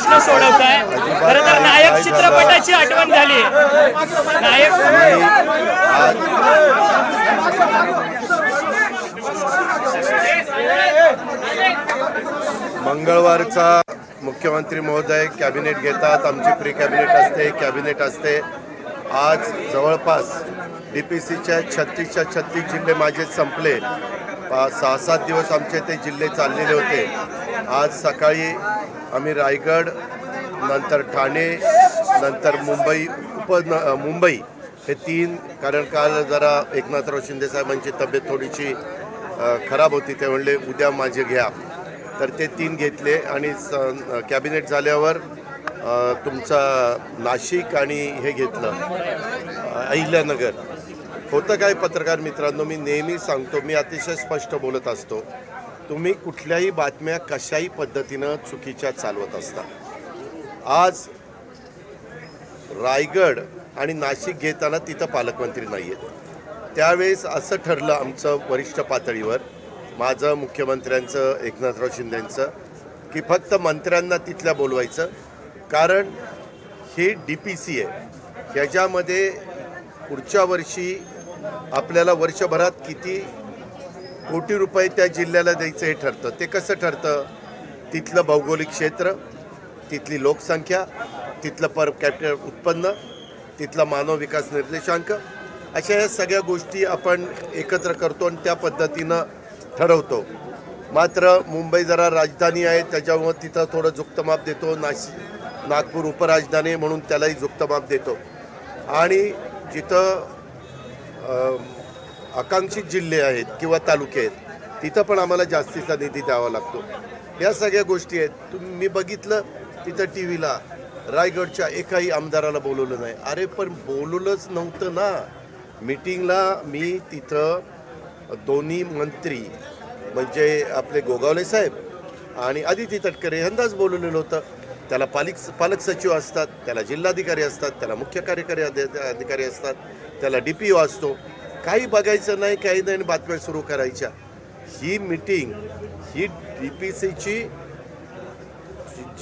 प्रश्न सोडवताय. खरं तर नायक चित्रपटाची आठवण झाली. नायक मंगळवारचा मुख्यमंत्री महोदय कॅबिनेट घेतात. आमची प्री कॅबिनेट असते कॅबिनेट असते. आज जवळपास डी पी सीच्या छत्तीसच्या छत्तीस जिल्हे माझे संपले. पाच सहा सात दिवस आमचे ते जिल्हे चाललेले होते. आज सकाळी आम्ही रायगड नंतर ठाणे नंतर मुंबई उप मुंबई हे तीन कारण काल जरा एकनाथराव शिंदे साहेबांची तब्येत थोडीशी खराब होती ते म्हणले उद्या माझे घ्या. तर ते तीन घेतले आणि स- कॅबिनेट झाल्यावर तुमचा नाशिक आणि हे घेतलं अहिल्यानगर. होतं काय पत्रकार मित्रांनो? मी नेहमी सांगतो मी अतिशय स्पष्ट बोलत असतो. तुम्ही कुठल्याही बातम्या कशाही पद्धतीनं चुकीच्या चालवत असता. आज रायगड आणि नाशिक घेताना तिथं पालकमंत्री नाही आहेत त्यावेळेस असं ठरलं आमचं वरिष्ठ पातळीवर माझं मुख्यमंत्र्यांचं एकनाथराव शिंदेंचं की फक्त मंत्र्यांना तिथल्या बोलवायचं. कारण ही डी पी सी आहे. ह्याच्यामध्ये पुढच्या वर्षी आपल्याला वर्षभरात किती कोटी रुपये त्या जिल्ह्याला द्यायचं हे ठरतं. ते कसं ठरतं? तिथलं भौगोलिक क्षेत्र तिथली लोकसंख्या तिथलं पर कॅपिटल उत्पन्न तिथला मानव विकास निर्देशांक अशा या सगळ्या गोष्टी आपण एकत्र करतो आणि त्या पद्धतीनं ठरवतो. मात्र मुंबई जरा राजधानी आहे त्याच्यामुळं तिथं थोडं जुक्तमाप देतो. नाशिक नागपूर उपराजधानी म्हणून त्यालाही जुक्तमाप देतो. आणि जिथं आकांक्षित जिल्हे आहेत किंवा तालुके आहेत तिथं पण आम्हाला जास्तीचा निधी द्यावा लागतो. या सगळ्या गोष्टी आहेत. तुम्ही मी बघितलं तिथं टी व्हीला रायगडच्या एकाही आमदाराला बोलवलं नाही. अरे पण बोलवलंच नव्हतं ना. मीटिंगला मी तिथं दोन्ही मंत्री म्हणजे आपले गोगावले साहेब आणि आदिती तटकरे यांनाच बोलवलेलं होतं. त्याला पालिक पालक सचिव असतात त्याला जिल्हाधिकारी असतात त्याला मुख्य कार्यकारी अधिकारी असतात त्याला डी पी ओ असतो. काही बघायचं नाही काही नाही आणि बातम्या सुरू करायच्या. ही मीटिंग ही डी पी सीची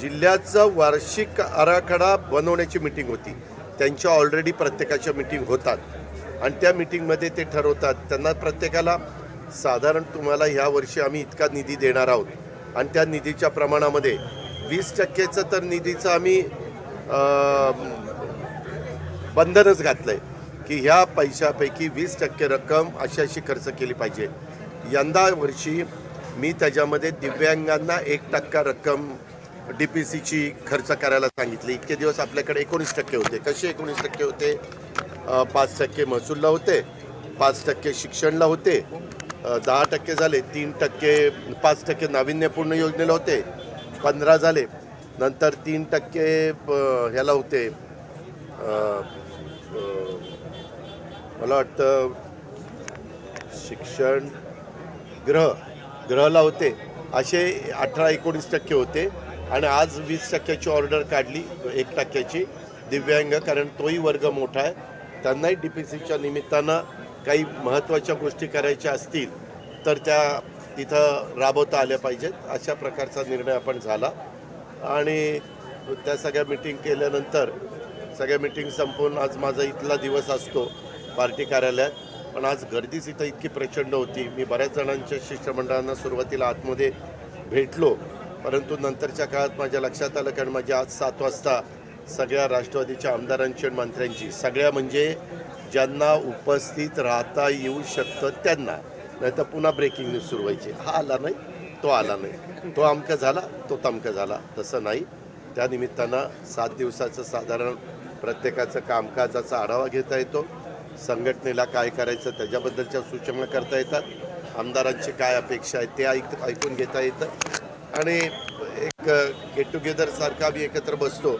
जिल्ह्याचा वार्षिक आराखडा बनवण्याची मीटिंग होती. त्यांच्या ऑलरेडी प्रत्येकाच्या मीटिंग होतात. आणि त्या मिटिंगमध्ये ते ठरवतात. त्यांना प्रत्येकाला साधारण तुम्हाला ह्या वर्षी आम्ही इतका निधी देणार आहोत. आणि त्या निधीच्या प्रमाणामध्ये वीस टक्केचं तर निधीचं आम्ही बंधनच घातलं आहे की ह्या पैशापैकी वीस टक्के रक्कम अशी अशी खर्च केली पाहिजे. यंदा वर्षी मी त्याच्यामध्ये दिव्यांगांना एक टक्का रक्कम डी पी सीची खर्च करायला सांगितली. इतके दिवस आपल्याकडे एकोणीस टक्के होते. कसे एकोणीस टक्के होते? पाच टक्के महसूलला होते पाच टक्के शिक्षणला होते दहा टक्के झाले तीन टक्के पाच टक्के नाविन्यपूर्ण योजनेला होते पंधरा झाले नंतर तीन टक्के ह्याला होते. मला वाटतं शिक्षण ग्रह ग्रहला होते. असे अठरा एकोणीस टक्के होते आणि आज वीस टक्क्याची ऑर्डर काढली एक टक्क्याची दिव्यांग कारण तोही वर्ग मोठा आहे. त्यांनाही डी पी सीच्या निमित्तानं काही महत्त्वाच्या गोष्टी करायच्या असतील तर त्या तिथं राबवता आल्या पाहिजेत. अशा प्रकारचा निर्णय आपण झाला. आणि त्या सगळ्या मिटिंग केल्यानंतर सगळ्या मिटिंग संपवून आज माझा इथला दिवस असतो पार्टी कार्यालयात. पण आज गर्दीच इथं इतकी प्रचंड होती. मी बऱ्याच जणांच्या शिष्टमंडळांना सुरुवातीला आतमध्ये भेटलो. परंतु नंतरच्या काळात माझ्या लक्षात आलं कारण माझी आज सात वाजता सगळ्या राष्ट्रवादीच्या आमदारांची आणि मंत्र्यांची सगळ्या म्हणजे ज्यांना उपस्थित राहता येऊ शकतं त्यांना. नाहीतर पुन्हा ब्रेकिंग न्यूज सुरू व्हायची. हा आला नाही तो आला नाही. तो अमका झाला तो तमका झाला. तसं नाही. त्या निमित्तानं सात दिवसाचं साधारण प्रत्येकाचं कामकाजाचा आढावा घेता येतो. संघटनेला काय करायचं त्याच्याबद्दलच्या सूचना करता येतात. आमदारांची काय अपेक्षा आहे ते ऐक ऐकून घेता येतं. आणि एक गेट टुगेदरसारखा आम्ही एकत्र बसतो.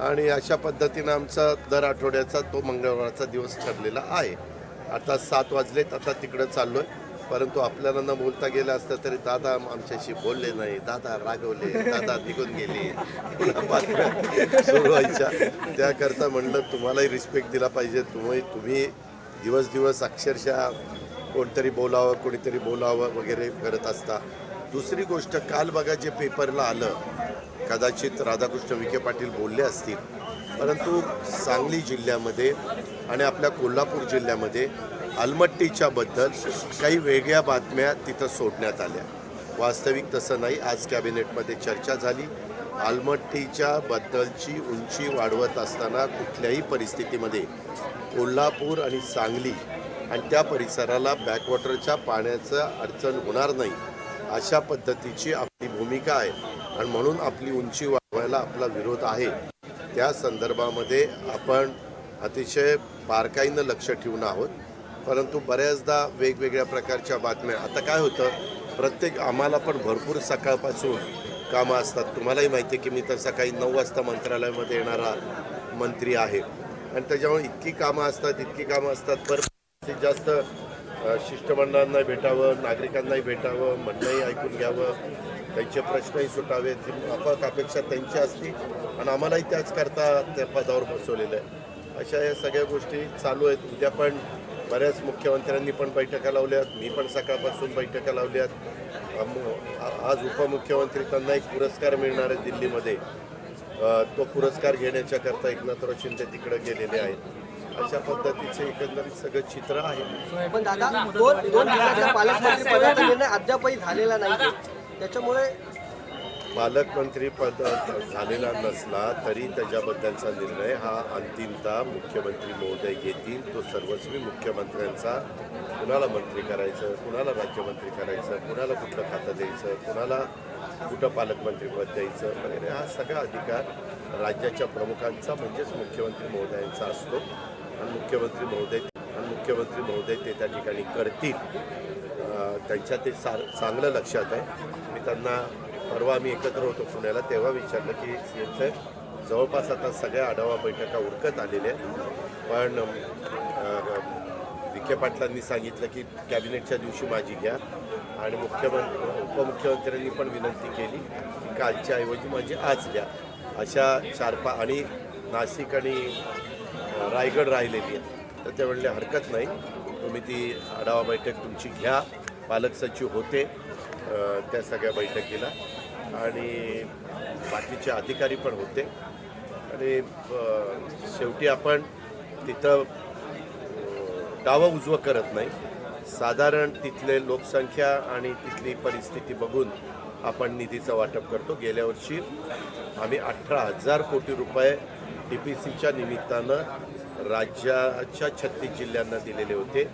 आणि अशा पद्धतीनं आमचा दर आठवड्याचा तो मंगळवारचा दिवस ठरलेला आहे. आता सात वाजलेत आता तिकडं चाललो आहे परंतु आपल्याला न बोलता गेलं असतं तरी दादा आमच्याशी बोलले नाही. दादा रागवले दादा निघून गेले. सुरू व्हायच्या त्याकरता म्हणलं तुम्हालाही रिस्पेक्ट दिला पाहिजे. तुम्ही तुम्ही दिवस दिवस अक्षरशः कोणतरी बोलावं कोणीतरी बोलावं वगैरे करत असता. दुसरी गोष्ट काल बघा जे पेपरला आलं कदाचित राधाकृष्ण विखे पाटील बोलले असतील. परंतु सांगली जिल्ह्यामध्ये आणि आपल्या कोल्हापूर जिल्ह्यामध्ये अलमट्टीच्या बद्दल काही वेगळ्या बातम्या तिथं सोडण्यात आल्या. वास्तविक तसं नाही आज कॅबिनेटमध्ये चर्चा झाली. आलमट्टीच्या बद्दलची उंची वाढवत असताना कुठल्याही परिस्थितीमध्ये कोल्हापूर आणि सांगली आणि त्या परिसराला बॅकवॉटरच्या पाण्याचं अडचण होणार नाही अशा पद्धतीची आपली भूमिका आहे आणि म्हणून आपली उंची वाढवायला आपला विरोध आहे. त्या संदर्भामध्ये आपण अतिशय बारकाईनं लक्ष ठेवून आहोत. परंतु बऱ्याचदा वेगवेगळ्या प्रकारच्या बातम्या. आता काय होतं प्रत्येक आम्हाला पण भरपूर सकाळपासून कामं असतात. तुम्हालाही माहिती आहे की मी तर सकाळी नऊ वाजता मंत्रालयामध्ये येणारा मंत्री आहे. आणि त्याच्यामुळे इतकी कामं असतात इतकी कामं असतात. पर जास्तीत जास्त शिष्टमंडळांना भेटावं नागरिकांनाही भेटावं म्हणणंही ऐकून घ्यावं त्यांचे प्रश्नही सुटावेत ही आपात अपेक्षा त्यांची असती. आणि आम्हालाही त्याच करता त्या पदावर बसवलेलं आहे. अशा या सगळ्या गोष्टी चालू आहेत. उद्या पण बऱ्याच मुख्यमंत्र्यांनी पण बैठका लावल्यात मी पण सकाळपासून बैठका लावल्यात. आज उपमुख्यमंत्री त्यांना एक पुरस्कार मिळणार आहे दिल्लीमध्ये. तो पुरस्कार घेण्याच्या करता एकनाथराव शिंदे तिकडे गेलेले आहेत. अशा पद्धतीचे एकंदरीत सगळं चित्र आहे. पण दादा दोन दोन पालकमंत्री पदाचा निर्णय अद्यापही झालेला नाही त्याच्यामुळे पालकमंत्री पद झालेला नसला तरी त्याच्याबद्दलचा निर्णय हा अंतिमता मुख्यमंत्री महोदय घेतील. तो सर्वस्वी मुख्यमंत्र्यांचा. कुणाला मंत्री करायचं कुणाला राज्यमंत्री करायचं कुणाला कुठलं खातं द्यायचं कुणाला कुठं पालकमंत्रीपद द्यायचं वगैरे हा सगळा अधिकार राज्याच्या प्रमुखांचा म्हणजेच मुख्यमंत्री महोदयांचा असतो. आणि मुख्यमंत्री महोदय आणि मुख्यमंत्री महोदय ते त्या ठिकाणी करतील. त्यांच्या ते सा चांगलं लक्षात आहे. मी त्यांना परवा आम्ही एकत्र होतो पुण्याला तेव्हा विचारलं की सी एम साहेब जवळपास आता सगळ्या आढावा बैठका उरकत आलेल्या पण विखे पाटलांनी सांगितलं की कॅबिनेटच्या दिवशी माझी घ्या. आणि मुख्यमंत्री उपमुख्यमंत्र्यांनी पण विनंती केली की कालच्या ऐवजी माझी आज घ्या. अशा चार पा आणि नाशिक आणि रायगड राहिलेली आहे तर ते म्हणले हरकत नाही. तुम्ही ती आढावा बैठक तुमची घ्या. पालक सचिव होते. त्या सगळ्या बैठकीला. आणि बाकीचे अधिकारी पण होते. आणि शेवटी आपण तिथं डावं उजवं करत नाही. साधारण तिथले लोकसंख्या आणि तिथली परिस्थिती बघून आपण निधीचं वाटप करतो. गेल्या वर्षी आम्ही अठरा हजार कोटी रुपये डी पी सीच्या निमित्तानं राज्याच्या छत्तीस जिल्ह्यांना दिलेले होते.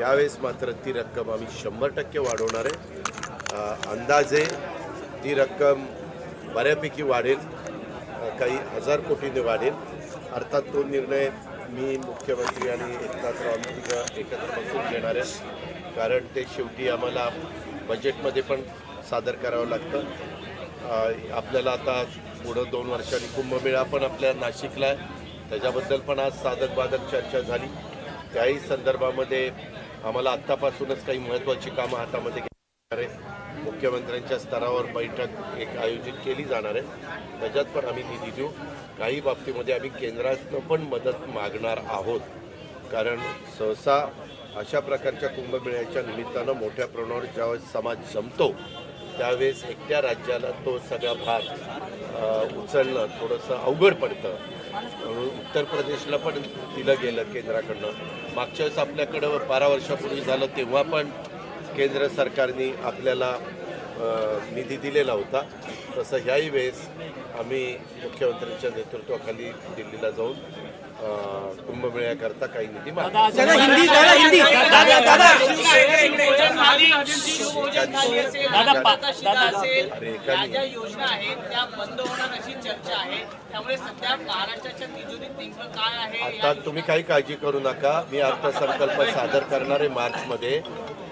यावेळेस मात्र ती रक्कम आम्ही शंभर टक्के वाढवणार आहे. अंदाजे ती रक्कम बऱ्यापैकी वाढेल. काही हजार कोटीने वाढेल. अर्थात तो निर्णय मी मुख्यमंत्री आणि एकनाथराव आंबेडकर एकत्र बसून घेणार आहे. कारण ते शेवटी आम्हाला बजेटमध्ये पण सादर करावं लागतं. आपल्याला आता पुढं दोन वर्षांनी कुंभमेळा पण आपल्या नाशिकला आहे. त्याच्याबद्दल पण आज साधक बाधक चर्चा झाली. त्याही संदर्भामध्ये आम्हाला आत्तापासूनच काही महत्त्वाची कामं हातामध्ये घेणार आहे. मुख्यमंत्र्यांच्या स्तरावर बैठक एक आयोजित केली जाणार आहे. त्याच्यात पण आम्ही निधी देऊ. काही बाबतीमध्ये आम्ही केंद्रातनं पण मदत मागणार आहोत. कारण सहसा अशा प्रकारच्या कुंभमेळ्याच्या निमित्तानं मोठ्या प्रमाणावर ज्यावेळेस समाज जमतो त्यावेळेस एकट्या राज्याला तो सगळा भाग उचलणं थोडंसं अवघड पडतं. म्हणून उत्तर प्रदेशला पण दिलं गेलं केंद्राकडनं. मागच्या वेळेस आपल्याकडं बारा वर्षापूर्वी झालं तेव्हा पण केंद्र सरकारने आपल्याला निधी दिलेला होता. तसं ह्याही वेळेस आम्ही मुख्यमंत्र्यांच्या नेतृत्वाखाली दिल्लीला जाऊन कुंभमेळ्याकरता काही निधी मागतो दादा हिंदी दादा हिंदी दादा दादा दादा पा- दादा अरे योजना आहेत त्या बंद होणार अशी चर्चा आहे त्यामुळे सध्या महाराष्ट्राच्या तिजोरीत नेमकं काय आहे आता तुम्ही काही काळजी करू नका मी अर्थसंकल्प सादर करणार आहे मार्चमध्ये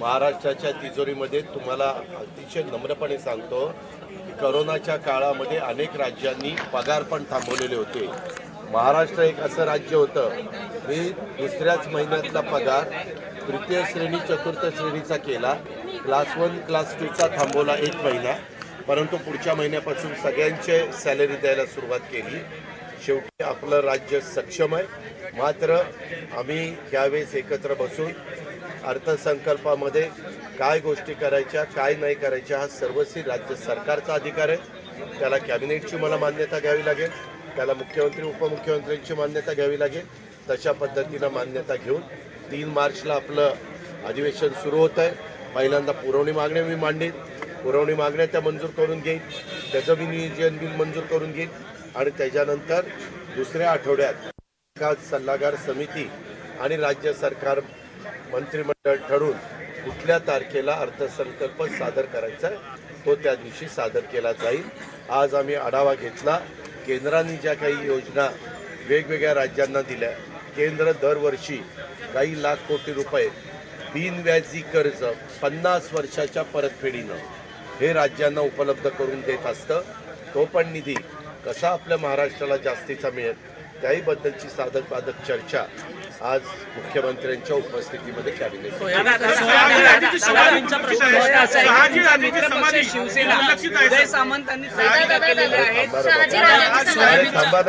महाराष्ट्राच्या तिजोरीमध्ये तुम्हाला अतिशय नम्रपणे सांगतो की करोनाच्या काळामध्ये अनेक राज्यांनी पगार पण थांबवलेले होते महाराष्ट्र एक असं राज्य होतं. मी दुसऱ्याच महिन्यातला पगार तृतीय श्रेणी चतुर्थ श्रेणीचा केला. क्लास वन क्लास टूचा थांबवला एक महिना. परंतु पुढच्या महिन्यापासून सगळ्यांचे सॅलरी द्यायला सुरुवात केली. शेवटी आपलं राज्य सक्षम आहे. मात्र आम्ही यावेळेस एकत्र बसून अर्थसंकल्पामध्ये काय गोष्टी करायच्या काय नाही करायच्या हा सर्वस्वी राज्य सरकारचा अधिकार आहे. त्याला कॅबिनेटची मला मान्यता घ्यावी लागेल. त्याला मुख्यमंत्री उपमुख्यमंत्र्यांची मान्यता घ्यावी लागेल. तशा पद्धतीनं मान्यता घेऊन तीन मार्चला आपलं अधिवेशन सुरू होत आहे. पहिल्यांदा पुरवणी मागण्या मी मांडेन. पुरवणी मागण्या त्या मंजूर करून घेईन. त्याचं मी नियोजन बिल मंजूर करून घेईन. आणि त्याच्यानंतर दुसऱ्या आठवड्यात एका सल्लागार समिती आणि राज्य सरकार मंत्रिमंडळ ठरून कुठल्या तारखेला अर्थसंकल्प सादर करायचा आहे तो त्या दिवशी सादर केला जाईल. आज आम्ही आढावा घेतला. केंद्राने ज्या काही योजना वेगवेगळ्या राज्यांना दिल्या केंद्र दरवर्षी काही लाख कोटी रुपये बिनव्याजी कर्ज पन्नास वर्षाच्या परतफेडीनं हे राज्यांना उपलब्ध करून देत असतं. तो पण निधी कसा आपल्या महाराष्ट्राला जास्तीचा मिळेल त्याहीबद्दलची साधक बाधक चर्चा आज मुख्यमंत्र्यांच्या उपस्थितीमध्ये कॅबिनेट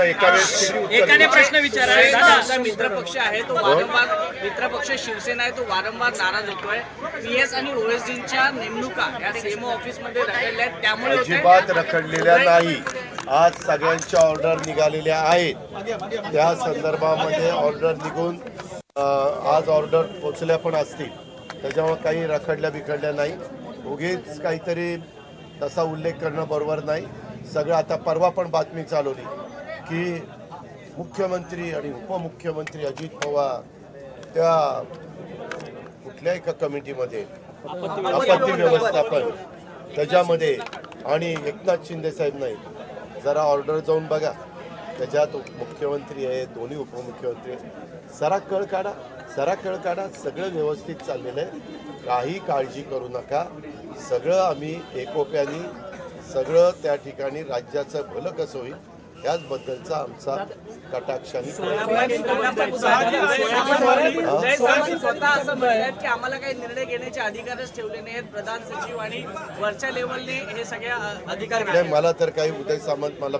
एकाने? प्रश्न विचारा. तुमचा मित्रपक्ष आहे तो वारंवार मित्रपक्ष शिवसेना आहे तो वारंवार नाराज होतोय. पीएस आणि ओएसडीच्या नेमणुका या सेमो ऑफिसमध्ये रखडल्या आहेत. त्यामुळे. अजिबात रखडलेल्या नाही. आज सगळ्यांच्या ऑर्डर निघालेल्या आहेत. त्या संदर्भामध्ये ऑर्डर निघून आज ऑर्डर पोचल्या पण असतील. त्याच्यामुळे काही रखडल्या बिखडल्या नाही. उगीच काहीतरी तसा उल्लेख करणं बरोबर नाही. सगळं आता परवा पण बातमी चालवली की मुख्यमंत्री आणि उपमुख्यमंत्री अजित पवार त्या कुठल्या एका कमिटीमध्ये आपत्ती व्यवस्थापन त्याच्यामध्ये आणि एकनाथ शिंदे साहेब नाही जरा ऑर्डर जाऊन बघा. त्याच्यात मुख्यमंत्री आहे दोन्ही उपमुख्यमंत्री आहे. जरा कळ काढा जरा कळ काढा सगळं व्यवस्थित चाललेलं आहे काही काळजी करू नका सगळं आम्ही एकोप्याने सगळं त्या ठिकाणी राज्याचं भलं कसं होईल याचबद्दलचा आमचा कटाक्षाने उदय सामंत स्वतः असं म्हणतात की आम्हाला काही निर्णय घेण्याचे अधिकारच ठेवले नाहीत प्रधान सचिव आणि वरच्या लेवलने हे सगळे अधिकार मला तर काही उदय सामंत मला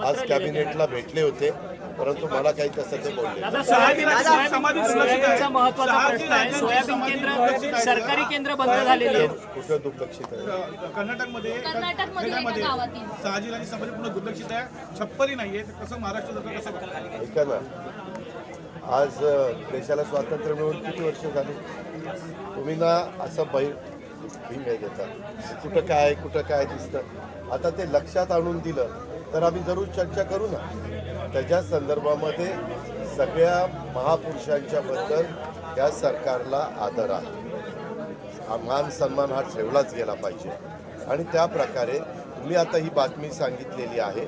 आज कॅबिनेटला भेटले होते परंतु मला काही तसं ते बोलले नाही. सोयाबीनचा महत्त्वाचा प्रश्न आहे. सोयाबीन केंद्र सरकारी केंद्र बंद झालेली आहेत कुठं दुर्लक्षित आहे? कर्नाटकमध्ये गावातील. शहाजी आणि समाज पूर्ण दुर्लक्षित आहे. छप्परी नाहीये. तर कसं महाराष्ट्र कसं ऐका ना. आज देशाला स्वातंत्र्य मिळून किती वर्ष झाली? तुम्ही ना असं बै भिंग देता. कुठं काय कुठं काय दिसतं? आता ते लक्षात आणून दिलं. तर आम्ही जरूर चर्चा करू ना त्याच्या संदर्भामध्ये सगळ्या महापुरुषांच्या बद्दल या सरकारला आदर आहे. मान सन्मान हा ठेवलाच गेला पाहिजे. आणि त्या प्रकारे तुम्ही आता ही बातमी सांगितलेली आहे.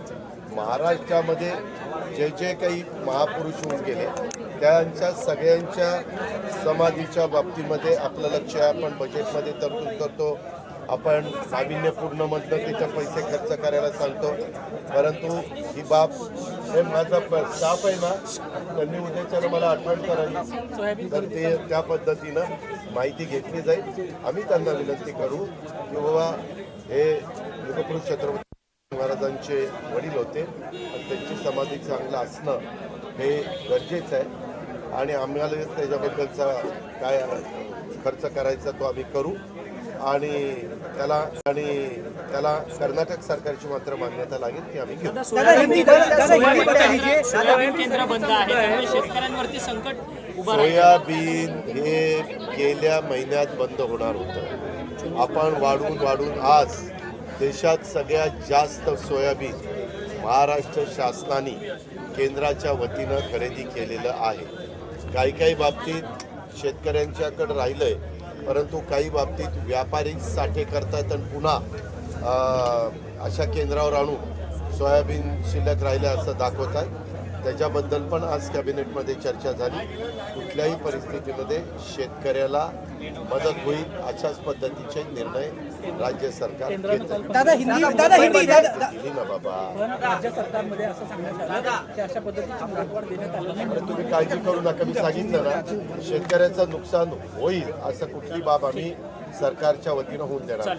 महाराष्ट्रामध्ये जे जे काही महापुरुष होऊन गेले त्यांच्या सगळ्यांच्या समाधीच्या बाबतीमध्ये आपलं लक्ष आहे. आपण बजेटमध्ये तरतूद करतो. आपण साविन्यपूर्ण म्हटलं त्याच्या पैसे खर्च करायला सांगतो. परंतु ही बाब हे माझा स्टाफ आहे ना त्यांनी उद्याच्याला मला आठवण करावी. तर ते त्या पद्धतीनं माहिती घेतली जाईल. आम्ही त्यांना विनंती करू की बाबा हे युगपुरुष छत्रपती महाराजांचे वडील होते. आणि त्यांची समाधी चांगलं असणं हे गरजेचं आहे. आणि आम्हाला त्याच्याबद्दलचा काय खर्च करायचा तो आम्ही करू. आणि त्याला आणि त्याला कर्नाटक सरकारची मात्र मान्यता लागेल ती आम्ही घेऊ. सोयाबीन केंद्र बंद आहे त्यामुळे शेतकऱ्यांवरती संकट उभं राहील. सोयाबीन हे गेल्या महिन्यात बंद होणार होतं. आपण वाढून वाढून आज देशात सगळ्यात जास्त सोयाबीन महाराष्ट्र शासनाने केंद्राच्या वतीनं खरेदी केलेलं आहे. काही काही बाबतीत शेतकऱ्यांच्याकडे राहिलंय. परंतु काही बाबतीत व्यापारी साठे करतात आणि पुन्हा अशा केंद्रावर आणून सोयाबीन शिल्लक राहिल्या असं दाखवत त्याच्याबद्दल पण आज कॅबिनेटमध्ये चर्चा झाली. कुठल्याही परिस्थितीमध्ये शेतकऱ्याला मदत होईल अशाच पद्धतीचे निर्णय राज्य सरकार घेतं. दादा हिंदी दादा हिंदी दादा दिली ना बाबा. राज्य सरकारमध्ये असं सांगण्यात आलं की अशा पद्धतीची मुदतवाढ देण्यात आली नाही. अरे तुम्ही काळजी करू नका मी सांगितलं ना शेतकऱ्याचं नुकसान होईल असं कुठली बाब आम्ही सरकारच्या वतीनं होऊन देणार